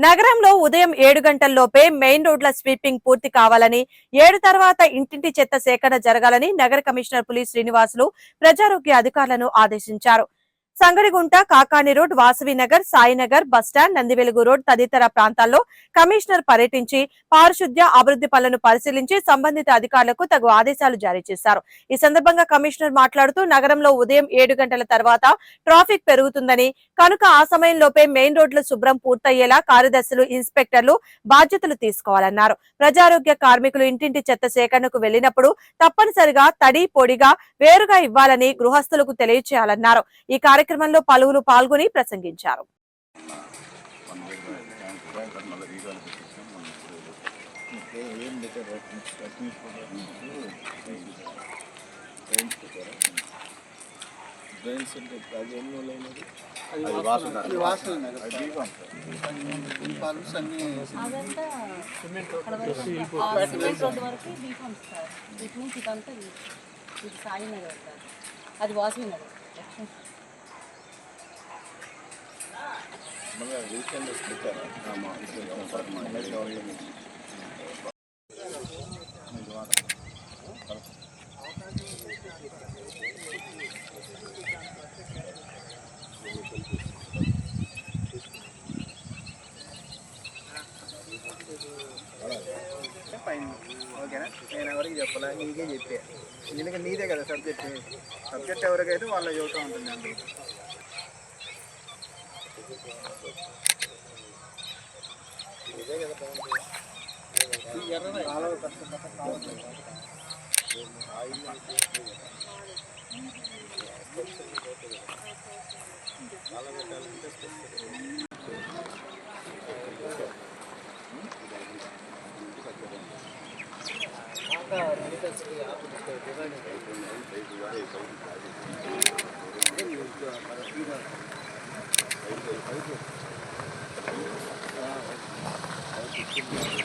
నగరంలో ఉదయం ఏడు గంటల్లోపే మెయిన్ రోడ్ల స్వీపింగ్ పూర్తి కావాలని ఏడు తర్వాత ఇంటింటి చెత్త సేకరణ జరగాలని నగర కమిషనర్ పులి శ్రీనివాసులు ప్రజారోగ్య అధికారులను ఆదేశించారు. Sangadigunta Kakani road Vasavinagar Sainagar bus stand Nandivelugu road తదితర ప్రాంతాల్లో కమిషనర్ పర్యటించి పారిశుద్ధ్య అభివృద్ధి పనులను పరిశీలించి సంబంధిత అధికారులకు తగు ఆదేశాలు జారీ చేశారు. ఈ సందర్భంగా కమిషనర్ మాట్లాడుతూ నగరంలో ఉదయం ఏడు గంటల తర్వాత ట్రాఫిక్ పెరుగుతుందని కనుక ఆ సమయంలోపే మెయిన్ రోడ్లు శుభ్రం పూర్తయ్యేలా కార్యదర్శులు ఇన్స్పెక్టర్లు బాధ్యతలు తీసుకోవాలన్నారు. ప్రజారోగ్య కార్మికులు ఇంటింటి చెత్త సేకరణకు వెళ్ళినప్పుడు తప్పనిసరిగా తడి పొడిగా వేరుగా ఇవ్వాలని గృహస్థులకు తెలియచేయాలన్నారు. ఈ కార్యక్రమంలో పలువురు పాల్గొని ప్రసంగించారు. డ్రైన్స్ అది ఎన్ని అది వాసన నగర్ అన్ని ఇది సాయి నగర్ అది నగర్. ఓకేనా? నేను ఎవరికి చెప్పాలా? నీకే చెప్పే. ఎందుకంటే నీదే కదా సబ్జెక్ట్ సబ్జెక్ట్ ఎవరికైతే వాళ్ళ చెబుతూ ఉంటుంది అండి కాలువ కష్టపడ్డ కాలువ Thank you.